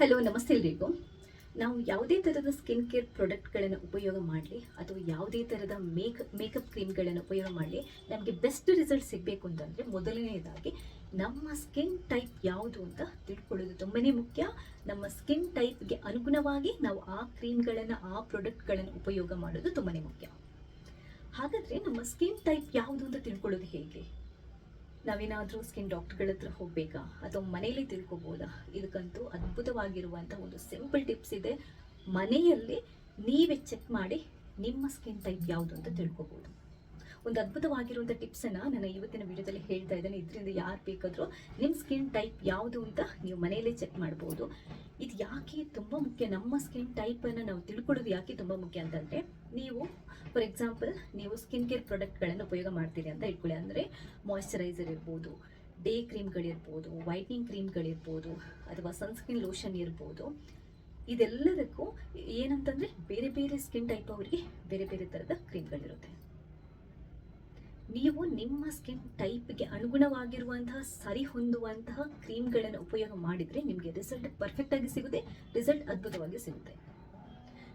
Hello, ನಮಸ್ತೆ ಎಲ್ರಿಗೂ. ನಾವು ಯಾವುದೇ ಥರದ ಸ್ಕಿನ್ ಕೇರ್ ಪ್ರಾಡಕ್ಟ್ಗಳನ್ನು ಉಪಯೋಗ ಮಾಡಲಿ, ಅಥವಾ ಯಾವುದೇ ಥರದ ಮೇಕ್, ಮೇಕಪ್ ಕ್ರೀಮ್ಗಳನ್ನು ಉಪಯೋಗ ಮಾಡಲಿ, ನಮಗೆ ಬೆಸ್ಟ್ ರಿಸಲ್ಟ್ ಸಿಗಬೇಕು ಅಂತಂದರೆ ಮೊದಲನೇದಾಗಿ ನಮ್ಮ ಸ್ಕಿನ್ ಟೈಪ್ ಯಾವುದು ಅಂತ ತಿಳ್ಕೊಳ್ಳೋದು ತುಂಬಾ ಮುಖ್ಯ. ನಮ್ಮ ಸ್ಕಿನ್ ಟೈಪ್ಗೆ ಅನುಗುಣವಾಗಿ ನಾವು ಆ ಕ್ರೀಮ್ಗಳನ್ನು, ಆ ಪ್ರಾಡಕ್ಟ್ಗಳನ್ನು ಉಪಯೋಗ ಮಾಡೋದು ತುಂಬಾ ಮುಖ್ಯ. ಹಾಗಾದರೆ ನಮ್ಮ ಸ್ಕಿನ್ ಟೈಪ್ ಯಾವುದು ಅಂತ ತಿಳ್ಕೊಳ್ಳೋದು ಹೇಗೆ? ನಾವೇನಾದರೂ ಸ್ಕಿನ್ ಡಾಕ್ಟರ್ಗಳ ಹತ್ರ ಹೋಗಬೇಕಾ? ಅಥವಾ ಮನೆಯಲ್ಲಿ ತಿಳ್ಕೊಬೋದಾ? ಇದಕ್ಕಂತೂ ಅದ್ಭುತವಾಗಿರುವಂಥ ಒಂದು ಸಿಂಪಲ್ ಟಿಪ್ಸ್ ಇದೆ. ಮನೆಯಲ್ಲಿ ನೀವೇ ಚೆಕ್ ಮಾಡಿ ನಿಮ್ಮ ಸ್ಕಿನ್ ಟೈಪ್ ಯಾವುದು ಅಂತ ತಿಳ್ಕೊಬೋದು. ಒಂದು ಅದ್ಭುತವಾಗಿರುವಂಥ ಟಿಪ್ಸನ್ನು ನಾನು ಇವತ್ತಿನ ವಿಡಿಯೋದಲ್ಲಿ ಹೇಳ್ತಾ ಇದ್ದೇನೆ. ಇದರಿಂದ ಯಾರು ಬೇಕಾದರೂ ನಿಮ್ಮ ಸ್ಕಿನ್ ಟೈಪ್ ಯಾವುದು ಅಂತ ನೀವು ಮನೆಯಲ್ಲೇ ಚೆಕ್ ಮಾಡ್ಬೋದು. ಇದು ಯಾಕೆ ತುಂಬ ಮುಖ್ಯ? ನಮ್ಮ ಸ್ಕಿನ್ ಟೈಪನ್ನು ನಾವು ತಿಳ್ಕೊಳ್ಳೋದು ಯಾಕೆ ತುಂಬ ಮುಖ್ಯ ಅಂತಂದರೆ, ನೀವು ಫಾರ್ ಎಕ್ಸಾಂಪಲ್ ನೀವು ಸ್ಕಿನ್ ಕೇರ್ ಪ್ರಾಡಕ್ಟ್ಗಳನ್ನು ಉಪಯೋಗ ಮಾಡ್ತೀರಿ ಅಂತ ಇಟ್ಕೊಳ್ಳಿ. ಅಂದರೆ ಮಾಯಿಶ್ಚರೈಸರ್ ಇರ್ಬೋದು ಡೇ ಕ್ರೀಮ್ಗಳಿರ್ಬೋದು ವೈಟ್ನಿಂಗ್ ಕ್ರೀಮ್ಗಳಿರ್ಬೋದು ಅಥವಾ ಸನ್ಸ್ಕ್ರೀನ್ ಲೋಷನ್ ಇರ್ಬೋದು. ಇದೆಲ್ಲದಕ್ಕೂ ಏನಂತಂದರೆ ಬೇರೆ ಬೇರೆ ಸ್ಕಿನ್ ಟೈಪ್ ಅವರಿಗೆ ಬೇರೆ ಬೇರೆ ಥರದ ಕ್ರೀಮ್ಗಳಿರುತ್ತೆ ನೀವು ನಿಮ್ಮ ಸ್ಕಿನ್ ಟೈಪ್ಗೆ ಅನುಗುಣವಾಗಿರುವಂತಹ ಸರಿ ಹೊಂದುವಂತಹ ಕ್ರೀಮ್ಗಳನ್ನು ಉಪಯೋಗ ಮಾಡಿದರೆ ನಿಮಗೆ ರಿಸಲ್ಟ್ ಪರ್ಫೆಕ್ಟಾಗಿ ಸಿಗುತ್ತೆ ರಿಸಲ್ಟ್ ಅದ್ಭುತವಾಗಿ ಸಿಗುತ್ತೆ.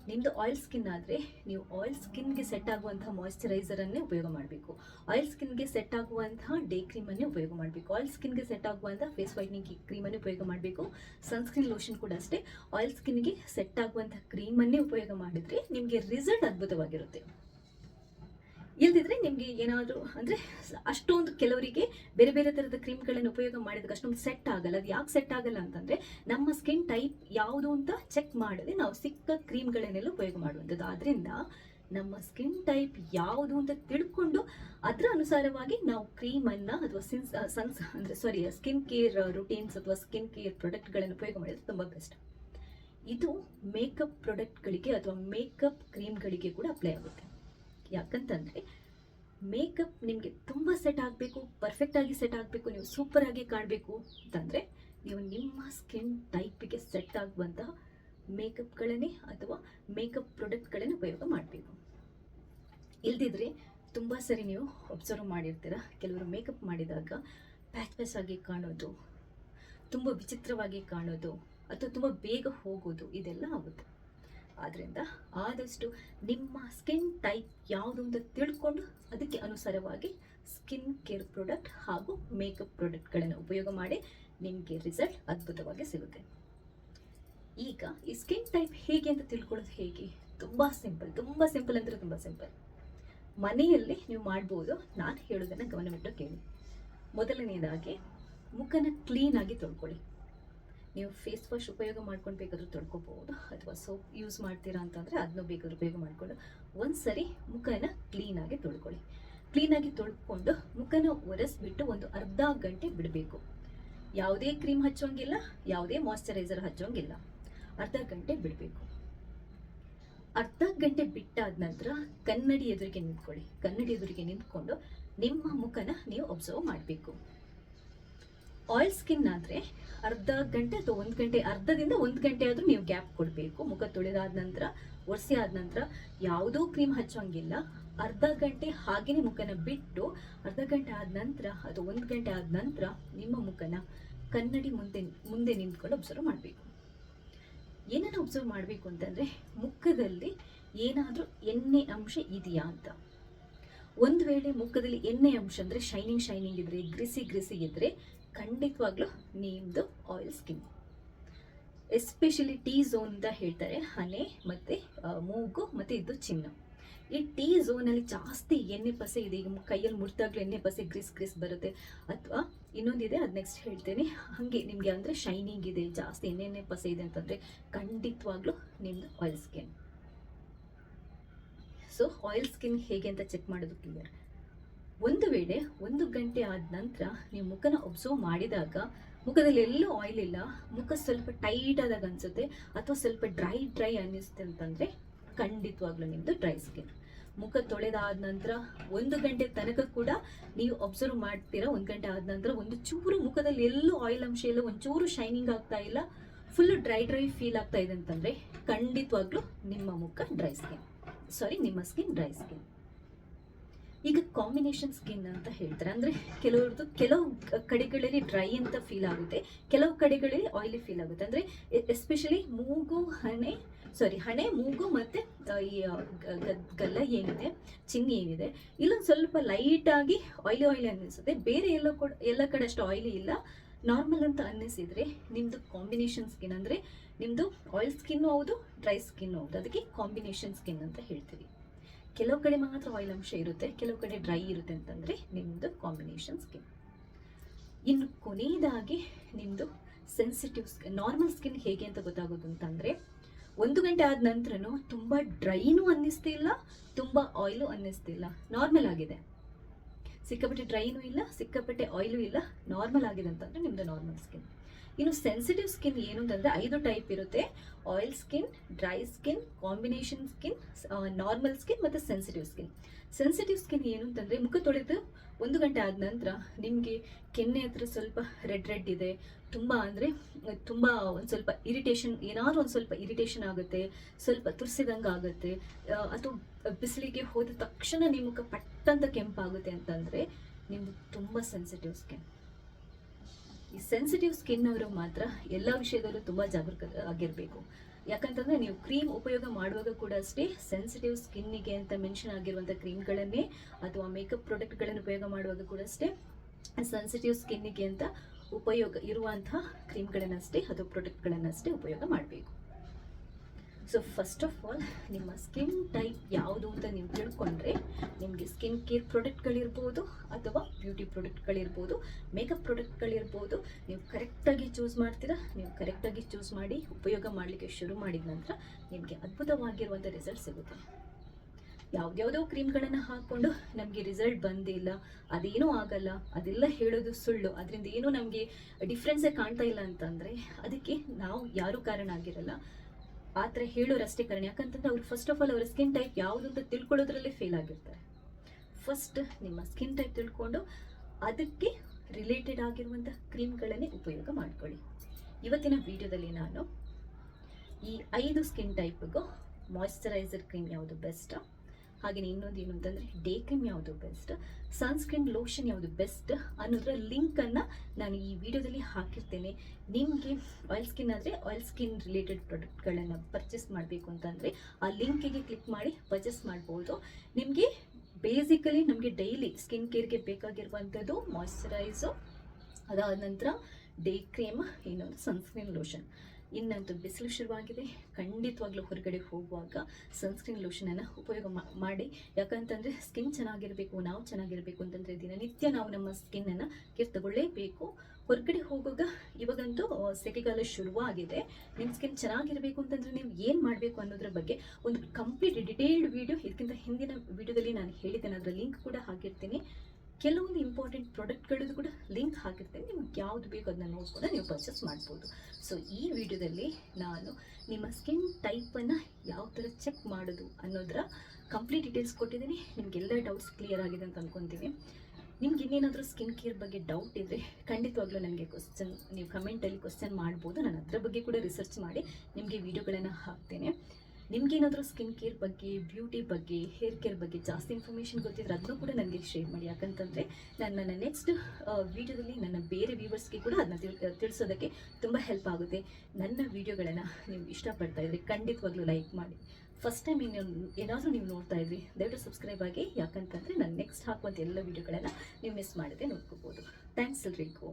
ನಿಮ್ಮದು ಆಯಿಲ್ ಸ್ಕಿನ್ ಆದರೆ ನೀವು ಆಯಿಲ್ ಸ್ಕಿನ್ಗೆ ಸೆಟ್ ಆಗುವಂತಹ ಮಾಯಿಶ್ಚರೈಸರನ್ನೇ ಉಪಯೋಗ ಮಾಡಬೇಕು. ಆಯಿಲ್ ಸ್ಕಿನ್ಗೆ ಸೆಟ್ ಆಗುವಂತಹ ಡೇ ಕ್ರೀಮನ್ನೇ ಉಪಯೋಗ ಮಾಡಬೇಕು. ಆಯಿಲ್ ಸ್ಕಿನ್ಗೆ ಸೆಟ್ ಆಗುವಂತಹ ಫೇಸ್ ವೈಟ್ನಿಂಗ್ ಕ್ರೀಮನ್ನೇ ಉಪಯೋಗ ಮಾಡಬೇಕು. ಸನ್ಸ್ಕ್ರೀನ್ ಲೋಷನ್ ಕೂಡ ಅಷ್ಟೇ ಆಯಿಲ್ ಸ್ಕಿನ್ಗೆ ಸೆಟ್ ಆಗುವಂತಹ ಕ್ರೀಮನ್ನೇ ಉಪಯೋಗ ಮಾಡಿದರೆ ನಿಮಗೆ ರಿಸಲ್ಟ್ ಅದ್ಭುತವಾಗಿರುತ್ತೆ. ಇಲ್ದಿದ್ರೆ ನಿಮಗೆ ಏನಾದರೂ ಅಂದರೆ ಅಷ್ಟೊಂದು ಕೆಲವರಿಗೆ ಬೇರೆ ಬೇರೆ ಥರದ ಕ್ರೀಮ್ಗಳನ್ನು ಉಪಯೋಗ ಮಾಡಿದಾಗ ಅಷ್ಟೊಂದು ಸೆಟ್ ಆಗಲ್ಲ. ಅದು ಯಾಕೆ ಸೆಟ್ ಆಗಲ್ಲ ಅಂತಂದರೆ ನಮ್ಮ ಸ್ಕಿನ್ ಟೈಪ್ ಯಾವುದು ಅಂತ ಚೆಕ್ ಮಾಡದೆ ನಾವು ಸಿಕ್ಕ ಕ್ರೀಮ್ಗಳನ್ನೆಲ್ಲ ಉಪಯೋಗ ಮಾಡುವಂಥದ್ದು. ಆದ್ದರಿಂದ ನಮ್ಮ ಸ್ಕಿನ್ ಟೈಪ್ ಯಾವುದು ಅಂತ ತಿಳ್ಕೊಂಡು ಅದರ ಅನುಸಾರವಾಗಿ ನಾವು ಕ್ರೀಮನ್ನು ಅಥವಾ ಸಿನ್ಸ್ ಸನ್ಸ್ ಅಂದರೆ ಸಾರಿ ಸ್ಕಿನ್ ಕೇರ್ ರುಟೀನ್ಸ್ ಅಥವಾ ಸ್ಕಿನ್ ಕೇರ್ ಪ್ರಾಡಕ್ಟ್ಗಳನ್ನು ಉಪಯೋಗ ಮಾಡಿದ್ರೆ ತುಂಬ ಬೆಸ್ಟ್ ಇದು ಮೇಕಪ್ ಪ್ರಾಡಕ್ಟ್ಗಳಿಗೆ ಅಥವಾ ಮೇಕಪ್ ಕ್ರೀಮ್ಗಳಿಗೆ ಕೂಡ ಅಪ್ಲೈ ಆಗುತ್ತೆ. ಯಾಕಂತಂದರೆ ಮೇಕಪ್ ನಿಮಗೆ ತುಂಬ ಸೆಟ್ ಆಗಬೇಕು ಪರ್ಫೆಕ್ಟಾಗಿ ಸೆಟ್ ಆಗಬೇಕು, ನೀವು ಸೂಪರಾಗಿ ಕಾಣಬೇಕು ಅಂತಂದರೆ, ನೀವು ನಿಮ್ಮ ಸ್ಕಿನ್ ಟೈಪಿಗೆ ಸೆಟ್ ಆಗುವಂತಹ ಮೇಕಪ್ಗಳನ್ನೇ ಅಥವಾ ಮೇಕಪ್ ಪ್ರಾಡಕ್ಟ್ಗಳನ್ನು ಉಪಯೋಗ ಮಾಡಬೇಕು. ಇಲ್ದಿದ್ರೆ ತುಂಬ ಸರಿ ನೀವು ಒಬ್ಸರ್ವ್ ಮಾಡಿರ್ತೀರ? ಕೆಲವರು ಮೇಕಪ್ ಮಾಡಿದಾಗ ಪ್ಯಾಚ್ ಪ್ಯಾಚ್ ಆಗಿ ಕಾಣೋದು, ತುಂಬ ವಿಚಿತ್ರವಾಗಿ ಕಾಣೋದು, ಅಥವಾ ತುಂಬ ಬೇಗ ಹೋಗೋದು, ಇದೆಲ್ಲ ಆಗುತ್ತೆ. ಆದ್ದರಿಂದ ಆದಷ್ಟು ನಿಮ್ಮ ಸ್ಕಿನ್ ಟೈಪ್ ಯಾವುದು ಅಂತ ತಿಳ್ಕೊಂಡು ಅದಕ್ಕೆ ಅನುಸಾರವಾಗಿ ಸ್ಕಿನ್ ಕೇರ್ ಪ್ರಾಡಕ್ಟ್ ಹಾಗೂ ಮೇಕಪ್ ಪ್ರಾಡಕ್ಟ್ಗಳನ್ನು ಉಪಯೋಗ ಮಾಡಿ ನಿಮಗೆ ರಿಸಲ್ಟ್ ಅದ್ಭುತವಾಗಿ ಸಿಗುತ್ತೆ. ಈಗ ಈ ಸ್ಕಿನ್ ಟೈಪ್ ಹೇಗೆ ಅಂತ ತಿಳ್ಕೊಳ್ಳೋದು ಹೇಗೆ? ತುಂಬ ಸಿಂಪಲ್ ತುಂಬ ಸಿಂಪಲ್ ಅಂದರೆ ತುಂಬ ಸಿಂಪಲ್ ಮನೆಯಲ್ಲಿ ನೀವು ಮಾಡ್ಬೋದು, ನಾನು ಹೇಳೋದನ್ನು ಗಮನವಿಟ್ಟು ಕೇಳಿ. ಮೊದಲನೆಯದಾಗಿ ಮುಖನ ಕ್ಲೀನಾಗಿ ತೊಳ್ಕೊಳ್ಳಿ. ನೀವು ಫೇಸ್ ವಾಶ್ ಉಪಯೋಗ ಮಾಡ್ಕೊಂಡು ಬೇಕಾದರೂ ತೊಳ್ಕೊಬೋದು ಅಥವಾ ಸೋಪ್ ಯೂಸ್ ಮಾಡ್ತೀರಾ ಅಂತಂದರೆ ಅದನ್ನು ಬೇಕಾದ್ರೂ ಉಪಯೋಗ ಮಾಡಿಕೊಂಡು ಒಂದು ಸರಿ ಮುಖನ ಕ್ಲೀನಾಗಿ ತೊಳ್ಕೊಳ್ಳಿ. ಕ್ಲೀನಾಗಿ ತೊಳ್ಕೊಂಡು ಮುಖನ ಒರೆಸ್ಬಿಟ್ಟು ಒಂದು ಅರ್ಧ ಗಂಟೆ ಬಿಡಬೇಕು. ಯಾವುದೇ ಕ್ರೀಮ್ ಹಚ್ಚೋಂಗಿಲ್ಲ, ಯಾವುದೇ ಮಾಯಿಶ್ಚರೈಸರ್ ಹಚ್ಚೋಂಗಿಲ್ಲ. ಅರ್ಧ ಗಂಟೆ ಬಿಡಬೇಕು. ಅರ್ಧ ಗಂಟೆ ಬಿಟ್ಟಾದ ನಂತರ ಕನ್ನಡಿ ಎದುರಿಗೆ ನಿಂತ್ಕೊಳ್ಳಿ. ಕನ್ನಡಿ ಎದುರಿಗೆ ನಿಂತ್ಕೊಂಡು ನಿಮ್ಮ ಮುಖನ ನೀವು ಒಬ್ಸರ್ವ್ ಮಾಡಬೇಕು. ಆಯಿಲ್ ಸ್ಕಿನ್ ಆದರೆ ಅರ್ಧ ಗಂಟೆ ಅಥವಾ ಒಂದು ಗಂಟೆ, ಅರ್ಧದಿಂದ ಒಂದು ಗಂಟೆ ಆದರೂ ನೀವು ಗ್ಯಾಪ್ ಕೊಡಬೇಕು. ಮುಖ ತೊಳೆದಾದ ನಂತರ, ಒರೆಸಿ ಆದ ನಂತರ ಯಾವುದೋ ಕ್ರೀಮ್ ಹಚ್ಚೋಂಗಿಲ್ಲ. ಅರ್ಧ ಗಂಟೆ ಹಾಗೆಯೇ ಮುಖನ ಬಿಟ್ಟು ಅರ್ಧ ಗಂಟೆ ಆದ ನಂತರ ಅಥವಾ ಒಂದು ಗಂಟೆ ಆದ ನಂತರ ನಿಮ್ಮ ಮುಖನ ಕನ್ನಡಿ ಮುಂದೆ ಮುಂದೆ ನಿಂತ್ಕೊಂಡು ಒಬ್ಸರ್ವ್ ಮಾಡಬೇಕು. ಏನನ್ನು ಒಬ್ಸರ್ವ್ ಮಾಡಬೇಕು ಅಂತಂದರೆ ಮುಖದಲ್ಲಿ ಏನಾದರೂ ಎಣ್ಣೆ ಅಂಶ ಇದೆಯಾ ಅಂತ. ಒಂದು ವೇಳೆ ಮುಖದಲ್ಲಿ ಎಣ್ಣೆ ಅಂಶ ಅಂದರೆ ಶೈನಿಂಗ್ ಶೈನಿಂಗ್ ಇದ್ರೆ, ಗ್ರಿಸಿ ಗ್ರಿಸಿ ಇದ್ರೆ ಖಂಡಿತವಾಗ್ಲೂ ನಿಮ್ಮದು oil skin especially T zone ಅಂತ ಹೇಳ್ತಾರೆ ಹನೆ ಮತ್ತು ಮೂಗು ಮತ್ತು ಇದು ಚಿನ್ನ. ಈ ಟೀ ಝೋನಲ್ಲಿ ಜಾಸ್ತಿ ಎಣ್ಣೆ ಪಸೆ ಇದೆ. ಈಗ ಕೈಯಲ್ಲಿ ಮುಟ್ದಾಗ್ಲೂ ಎಣ್ಣೆ ಪಸೆ ಗ್ರಿಸ್ ಗ್ರಿಸ್ ಬರುತ್ತೆ. ಅಥವಾ ಇನ್ನೊಂದಿದೆ, ಅದು ನೆಕ್ಸ್ಟ್ ಹೇಳ್ತೇನೆ. ಹಾಗೆ ನಿಮಗೆ ಅಂದರೆ ಶೈನಿಂಗ್ ಇದೆ, ಜಾಸ್ತಿ ಎಣ್ಣೆ ಎಣ್ಣೆ ಪಸೆ ಇದೆ ಅಂತಂದರೆ ಖಂಡಿತವಾಗ್ಲೂ ನಿಮ್ಮದು oil skin so oil skin ಹೇಗೆ ಅಂತ ಚೆಕ್ ಮಾಡೋದು ಕ್ಲಿಯರ್ ಒಂದು ವೇಳೆ ಒಂದು ಗಂಟೆ ಆದ ನಂತರ ನೀವು ಮುಖನ ಒಬ್ಸರ್ವ್ ಮಾಡಿದಾಗ ಮುಖದಲ್ಲಿ ಎಲ್ಲೂ ಆಯಿಲ್ ಇಲ್ಲ, ಮುಖ ಸ್ವಲ್ಪ ಟೈಟ್ ಆದಾಗ ಅನಿಸುತ್ತೆ ಅಥವಾ ಸ್ವಲ್ಪ ಡ್ರೈ ಡ್ರೈ ಅನ್ನಿಸುತ್ತೆ ಅಂತಂದರೆ ಖಂಡಿತವಾಗ್ಲೂ ನಿಮ್ಮದು ಡ್ರೈ ಸ್ಕಿನ್ ಮುಖ ತೊಳೆದಾದ ನಂತರ ಒಂದು ಗಂಟೆ ತನಕ ಕೂಡ ನೀವು ಒಬ್ಸರ್ವ್ ಮಾಡ್ತೀರಾ? ಒಂದು ಗಂಟೆ ಆದ ನಂತರ ಒಂದು ಚೂರು ಮುಖದಲ್ಲಿ ಎಲ್ಲೂ ಆಯಿಲ್ ಅಂಶ ಇಲ್ಲ, ಒಂಚೂರು ಶೈನಿಂಗ್ ಆಗ್ತಾ ಇಲ್ಲ ಫುಲ್ಲು ಡ್ರೈ ಡ್ರೈ ಫೀಲ್ ಆಗ್ತಾ ಇದೆ ಅಂತಂದರೆ ಖಂಡಿತವಾಗ್ಲೂ ನಿಮ್ಮ ಮುಖ ಡ್ರೈ ಸ್ಕಿನ್ ಸಾರಿ ನಿಮ್ಮ ಸ್ಕಿನ್ ಡ್ರೈ ಸ್ಕಿನ್ ಈಗ ಕಾಂಬಿನೇಷನ್ ಸ್ಕಿನ್ ಅಂತ ಹೇಳ್ತಾರೆ. ಅಂದರೆ ಕೆಲವ್ರದ್ದು ಕೆಲವು ಕಡೆಗಳಲ್ಲಿ ಡ್ರೈ ಅಂತ ಫೀಲ್ ಆಗುತ್ತೆ. ಕೆಲವು ಕಡೆಗಳಲ್ಲಿ ಆಯಿಲಿ ಫೀಲ್ ಆಗುತ್ತೆ. ಅಂದರೆ ಎಸ್ಪೆಷಲಿ ಮೂಗು, ಹಣೆ ಸಾರಿ ಹಣೆ, ಮೂಗು ಮತ್ತು ಈ ಗಲ್ಲ ಏನಿದೆ? ಚಿನ್ನಿ ಏನಿದೆ? ಇಲ್ಲೊಂದು ಸ್ವಲ್ಪ ಲೈಟಾಗಿ ಆಯಿಲಿ ಆಯಿಲಿ ಅನ್ನಿಸುತ್ತೆ. ಬೇರೆ ಎಲ್ಲ ಕೂಡ, ಎಲ್ಲ ಕಡೆ ಅಷ್ಟು ಆಯಿಲಿ ಇಲ್ಲ. ನಾರ್ಮಲ್ ಅಂತ ಅನ್ನಿಸಿದರೆ ನಿಮ್ಮದು ಕಾಂಬಿನೇಷನ್ ಸ್ಕಿನ್ ಅಂದರೆ ನಿಮ್ಮದು ಆಯಿಲ್ ಸ್ಕಿನ್ನು ಹೌದು ಡ್ರೈ ಸ್ಕಿನ್ ಹೌದು. ಅದಕ್ಕೆ ಕಾಂಬಿನೇಷನ್ ಸ್ಕಿನ್ ಅಂತ ಹೇಳ್ತೀವಿ. ಕೆಲವು ಕಡೆ ಮಾತ್ರ ಆಯಿಲ್ ಅಂಶ ಇರುತ್ತೆ, ಕೆಲವು ಕಡೆ ಡ್ರೈ ಇರುತ್ತೆ ಅಂತಂದರೆ ನಿಮ್ಮದು ಕಾಂಬಿನೇಷನ್ ಸ್ಕಿನ್ ಇನ್ನು ಕೊನೆಯದಾಗಿ ನಿಮ್ಮದು ಸೆನ್ಸಿಟಿವ್ ಸ್ಕಿನ್ ನಾರ್ಮಲ್ ಸ್ಕಿನ್ ಹೇಗೆ ಅಂತ ಗೊತ್ತಾಗೋದು ಅಂತಂದರೆ, ಒಂದು ಗಂಟೆ ಆದ ನಂತರನೂ ತುಂಬ ಡ್ರೈನೂ ಅನ್ನಿಸ್ತಿಲ್ಲ ತುಂಬ ಆಯಿಲು ಅನ್ನಿಸ್ತಿಲ್ಲ ನಾರ್ಮಲ್ ಆಗಿದೆ. ಸಿಕ್ಕಾಪಟ್ಟೆ ಡ್ರೈನೂ ಇಲ್ಲ, ಸಿಕ್ಕಾಪಟ್ಟೆ ಆಯಿಲು ಇಲ್ಲ ನಾರ್ಮಲ್ ಆಗಿದೆ ಅಂತಂದರೆ ನಿಮ್ಮದು ನಾರ್ಮಲ್ ಸ್ಕಿನ್ ಇನ್ನು ಸೆನ್ಸಿಟಿವ್ ಸ್ಕಿನ್ ಏನು ಅಂತಂದರೆ ಐದು ಟೈಪ್ ಇರುತ್ತೆ. Oil skin dry skin combination skin normal skin ಮತ್ತು ಸೆನ್ಸಿಟಿವ್ ಸ್ಕಿನ್ ಸೆನ್ಸಿಟಿವ್ ಸ್ಕಿನ್ ಏನು ಅಂತಂದರೆ ಮುಖ ತೊಳೆದು ಒಂದು ಗಂಟೆ ಆದ ನಂತರ ನಿಮಗೆ ಕೆನ್ನೆ ಹತ್ರ ಸ್ವಲ್ಪ ರೆಡ್ ರೆಡ್ ಇದೆ. ತುಂಬ ಅಂದರೆ ತುಂಬ ಒಂದು ಸ್ವಲ್ಪ ಇರಿಟೇಷನ್ ಏನಾದರೂ ಒಂದು ಸ್ವಲ್ಪ ಇರಿಟೇಷನ್ ಆಗುತ್ತೆ, ಸ್ವಲ್ಪ ತುರ್ಸಿದಂಗೆ ಆಗುತ್ತೆ ಅಥವಾ ಬಿಸಿಲಿಗೆ ಹೋದ ತಕ್ಷಣ ನಿಮ್ಮ ಪಟ್ಟಂತ ಕೆಂಪಾಗುತ್ತೆ ಅಂತಂದರೆ ನಿಮ್ಮದು ತುಂಬ ಸೆನ್ಸಿಟಿವ್ ಸ್ಕಿನ್ ಈ ಸೆನ್ಸಿಟಿವ್ ಸ್ಕಿನ್ ಅವರು ಮಾತ್ರ ಎಲ್ಲ ವಿಷಯದಲ್ಲೂ ತುಂಬ ಜಾಗರೂಕ ಆಗಿರಬೇಕು. ಯಾಕಂತಂದರೆ ನೀವು ಕ್ರೀಮ್ ಉಪಯೋಗ ಮಾಡುವಾಗ ಕೂಡ ಅಷ್ಟೇ ಸೆನ್ಸಿಟಿವ್ ಸ್ಕಿನ್ನಿಗೆ ಅಂತ ಮೆನ್ಷನ್ ಆಗಿರುವಂಥ ಕ್ರೀಮ್ಗಳನ್ನೇ ಅಥವಾ ಮೇಕಪ್ ಪ್ರಾಡಕ್ಟ್ಗಳನ್ನು ಉಪಯೋಗ ಮಾಡುವಾಗ ಕೂಡ ಅಷ್ಟೇ ಸೆನ್ಸಿಟಿವ್ ಸ್ಕಿನ್ನಿಗೆ ಅಂತ ಉಪಯೋಗ ಇರುವಂತಹ ಕ್ರೀಮ್ಗಳನ್ನಷ್ಟೇ ಅಥವಾ ಪ್ರಾಡಕ್ಟ್ಗಳನ್ನಷ್ಟೇ ಉಪಯೋಗ ಮಾಡಬೇಕು. ಸೊ ಫಸ್ಟ್ ಆಫ್ ಆಲ್ ನಿಮ್ಮ ಸ್ಕಿನ್ ಟೈಪ್ ಯಾವುದು ಅಂತ ನೀವು ತಿಳ್ಕೊಂಡ್ರೆ, ನಿಮಗೆ ಸ್ಕಿನ್ ಕೇರ್ ಪ್ರಾಡಕ್ಟ್ಗಳಿರ್ಬೋದು ಅಥವಾ ಬ್ಯೂಟಿ ಪ್ರಾಡಕ್ಟ್ಗಳಿರ್ಬೋದು ಮೇಕಪ್ ಪ್ರಾಡಕ್ಟ್ಗಳಿರ್ಬೋದು ನೀವು ಕರೆಕ್ಟಾಗಿ ಚೂಸ್ ಮಾಡ್ತೀರಾ, ನೀವು ಕರೆಕ್ಟಾಗಿ ಚೂಸ್ ಮಾಡಿ, ಉಪಯೋಗ ಮಾಡಲಿಕ್ಕೆ ಶುರು ಮಾಡಿದ ನಂತರ ನಿಮಗೆ ಅದ್ಭುತವಾಗಿರುವಂಥ ರಿಸಲ್ಟ್ ಸಿಗುತ್ತೆ. ಯಾವುದ್ಯಾವುದೋ ಕ್ರೀಮ್ಗಳನ್ನು ಹಾಕ್ಕೊಂಡು ನಮಗೆ ರಿಸಲ್ಟ್ ಬಂದಿಲ್ಲ ಅದೇನೂ ಆಗಲ್ಲ, ಅದೆಲ್ಲ ಹೇಳೋದು ಸುಳ್ಳು, ಅದರಿಂದ ಏನೂ ನಮಗೆ ಡಿಫ್ರೆನ್ಸೇ ಕಾಣ್ತಾ ಇಲ್ಲ ಅಂತಂದರೆ, ಅದಕ್ಕೆ ನಾವು ಯಾರೂ ಕಾರಣ ಆಗಿರಲ್ಲ ಆ ಥರ ಹೇಳೋರಷ್ಟೇ ಕಾರಣ. ಯಾಕಂತಂದ್ರೆ ಅವ್ರು ಫಸ್ಟ್ ಆಫ್ ಆಲ್ ಅವರ ಸ್ಕಿನ್ ಟೈಪ್ ಯಾವುದು ಅಂತ ತಿಳ್ಕೊಳ್ಳೋದ್ರಲ್ಲೇ ಫೇಲ್ ಆಗಿರ್ತಾರೆ. ಫಸ್ಟ್ ನಿಮ್ಮ ಸ್ಕಿನ್ ಟೈಪ್ ತಿಳ್ಕೊಂಡು ಅದಕ್ಕೆ ರಿಲೇಟೆಡ್ ಆಗಿರುವಂಥ ಕ್ರೀಮ್ಗಳನ್ನೇ ಉಪಯೋಗ ಮಾಡ್ಕೊಳ್ಳಿ. ಇವತ್ತಿನ ವಿಡಿಯೋದಲ್ಲಿ ನಾನು ಈ ಐದು ಸ್ಕಿನ್ ಟೈಪ್ಗೂ ಮಾಯ್ಶ್ಚರೈಸರ್ ಕ್ರೀಮ್ ಯಾವುದು ಬೆಸ್ಟ್ ಹಾಗೆಯೇ ಇನ್ನೊಂದು ಏನು ಅಂತಂದರೆ ಡೇ ಕ್ರೀಮ್ ಯಾವುದು ಬೆಸ್ಟ್ ಸನ್ಸ್ಕ್ರೀನ್ ಲೋಷನ್ ಯಾವುದು ಬೆಸ್ಟ್ ಅನ್ನೋದ್ರ ಲಿಂಕನ್ನು ನಾನು ಈ ವಿಡಿಯೋದಲ್ಲಿ ಹಾಕಿರ್ತೇನೆ. ನಿಮಗೆ ಆಯಿಲ್ ಸ್ಕಿನ್ ಆದರೆ ಆಯಿಲ್ ಸ್ಕಿನ್ ರಿಲೇಟೆಡ್ ಪ್ರಾಡಕ್ಟ್ಗಳನ್ನು ಪರ್ಚೇಸ್ ಮಾಡಬೇಕು ಅಂತಂದರೆ, ಆ ಲಿಂಕಿಗೆ ಕ್ಲಿಕ್ ಮಾಡಿ ಪರ್ಚೇಸ್ ಮಾಡ್ಬೋದು. ನಿಮಗೆ ಬೇಸಿಕಲಿ ನಮಗೆ ಡೈಲಿ ಸ್ಕಿನ್ ಕೇರ್ಗೆ ಬೇಕಾಗಿರುವಂಥದ್ದು ಮಾಯಿಶ್ಚರೈಸು ಅದಾದ ನಂತರ ಡೇ ಕ್ರೀಮ್ ಇನ್ನೊಂದು ಸನ್ಸ್ಕ್ರೀನ್ ಲೋಷನ್ ಇನ್ನಂತೂ ಬಿಸಿಲು ಶುರುವಾಗಿದೆ. ಖಂಡಿತವಾಗ್ಲೂ ಹೊರಗಡೆ ಹೋಗುವಾಗ ಸನ್ಸ್ಕ್ರೀನ್ ಲೋಷನನ್ನು ಉಪಯೋಗ ಮಾಡಿ. ಯಾಕಂತಂದರೆ ಸ್ಕಿನ್ ಚೆನ್ನಾಗಿರಬೇಕು, ನಾವು ಚೆನ್ನಾಗಿರಬೇಕು ಅಂತಂದರೆ ದಿನನಿತ್ಯ ನಾವು ನಮ್ಮ ಸ್ಕಿನ್ನನ್ನು ಕೇರ್ ತಗೊಳ್ಳೇಬೇಕು ಹೊರಗಡೆ ಹೋಗುವಾಗ ಇವಾಗಂತೂ ಸೆಕೆಗಾಲ ಶುರುವಾಗಿದೆ. ನಿಮ್ಮ ಸ್ಕಿನ್ ಚೆನ್ನಾಗಿರಬೇಕು ಅಂತಂದರೆ ನೀವು ಏನು ಮಾಡಬೇಕು ಅನ್ನೋದ್ರ ಬಗ್ಗೆ ಒಂದು ಕಂಪ್ಲೀಟ್ ಡಿಟೇಲ್ಡ್ ವಿಡಿಯೋ ಇದಕ್ಕಿಂತ ಹಿಂದಿನ ವಿಡಿಯೋದಲ್ಲಿ ನಾನು ಹೇಳಿದ್ದೇನೆ. ಅದರ ಲಿಂಕ್ ಕೂಡ ಹಾಕಿರ್ತೀನಿ. ಕೆಲವೊಂದು ಇಂಪಾರ್ಟೆಂಟ್ ಪ್ರಾಡಕ್ಟ್ಗಳದ್ದು ಕೂಡ ಲಿಂಕ್ ಹಾಕಿರ್ತೇನೆ ನಿಮ್ಗೆ ಯಾವುದು ಬೇಕು ಅದನ್ನ ನೋಡ್ಕೊಂಡು ನೀವು ಪರ್ಚೇಸ್ ಮಾಡ್ಬೋದು. ಸೊ ಈ ವಿಡಿಯೋದಲ್ಲಿ ನಾನು ನಿಮ್ಮ ಸ್ಕಿನ್ ಟೈಪನ್ನು ಯಾವ ಥರ ಚೆಕ್ ಮಾಡೋದು ಅನ್ನೋದರ ಕಂಪ್ಲೀಟ್ ಡೀಟೇಲ್ಸ್ ಕೊಟ್ಟಿದ್ದೀನಿ. ನಿಮಗೆಲ್ಲ ಡೌಟ್ಸ್ ಕ್ಲಿಯರ್ ಆಗಿದೆ ಅಂತ ಅಂದ್ಕೊತೀನಿ ನಿಮ್ಗೆ ಇನ್ನೇನಾದರೂ ಸ್ಕಿನ್ ಕೇರ್ ಬಗ್ಗೆ ಡೌಟ್ ಇದ್ದರೆ ಖಂಡಿತವಾಗ್ಲೂ ನನಗೆ ಕ್ವಶನ್ ನೀವು ಕಮೆಂಟಲ್ಲಿ ಕ್ವಶನ್ ಮಾಡ್ಬೋದು. ನಾನು ಅದರ ಬಗ್ಗೆ ಕೂಡ ರಿಸರ್ಚ್ ಮಾಡಿ ನಿಮಗೆ ವಿಡಿಯೋಗಳನ್ನು ಹಾಕ್ತೇನೆ. ನಿಮ್ಗೇನಾದರೂ ಸ್ಕಿನ್ ಕೇರ್ ಬಗ್ಗೆ ಬ್ಯೂಟಿ ಬಗ್ಗೆ ಹೇರ್ ಕೇರ್ ಬಗ್ಗೆ ಜಾಸ್ತಿ ಇನ್ಫಾರ್ಮೇಷನ್ ಗೊತ್ತಿದ್ರೆ ಅದನ್ನು ಕೂಡ ನನಗೆ ಶೇರ್ ಮಾಡಿ. ಯಾಕಂತಂದರೆ ನಾನು ನನ್ನ ನೆಕ್ಸ್ಟ್ ವೀಡಿಯೋದಲ್ಲಿ ನನ್ನ ಬೇರೆ ವ್ಯೂವರ್ಸ್ಗೆ ಕೂಡ ಅದನ್ನ ತಿಳ್, ತಿಳಿಸೋದಕ್ಕೆ ತುಂಬ ಹೆಲ್ಪ್ ಆಗುತ್ತೆ. ನನ್ನ ವೀಡಿಯೋಗಳನ್ನು ನೀವು ಇಷ್ಟಪಡ್ತಾ ಇದ್ರೆ ಖಂಡಿತವಾಗ್ಲೂ ಲೈಕ್ ಮಾಡಿ. ಫಸ್ಟ್ ಟೈಮ್ ಇನ್ನು ಏನಾದರೂ ನೀವು ನೋಡ್ತಾ ಇದ್ರಿ, ದಯವಿಟ್ಟು ಸಬ್ಸ್ಕ್ರೈಬ್ ಆಗಿ. ಯಾಕಂತಂದರೆ ನಾನು ನೆಕ್ಸ್ಟ್ ಹಾಕುವಂಥ ಎಲ್ಲ ವೀಡಿಯೋಗಳನ್ನು ನೀವು ಮಿಸ್ ಮಾಡದೆ ನೋಡ್ಕೋಬೋದು. ಥ್ಯಾಂಕ್ಸ್ ಎಲ್ರಿಗೂ.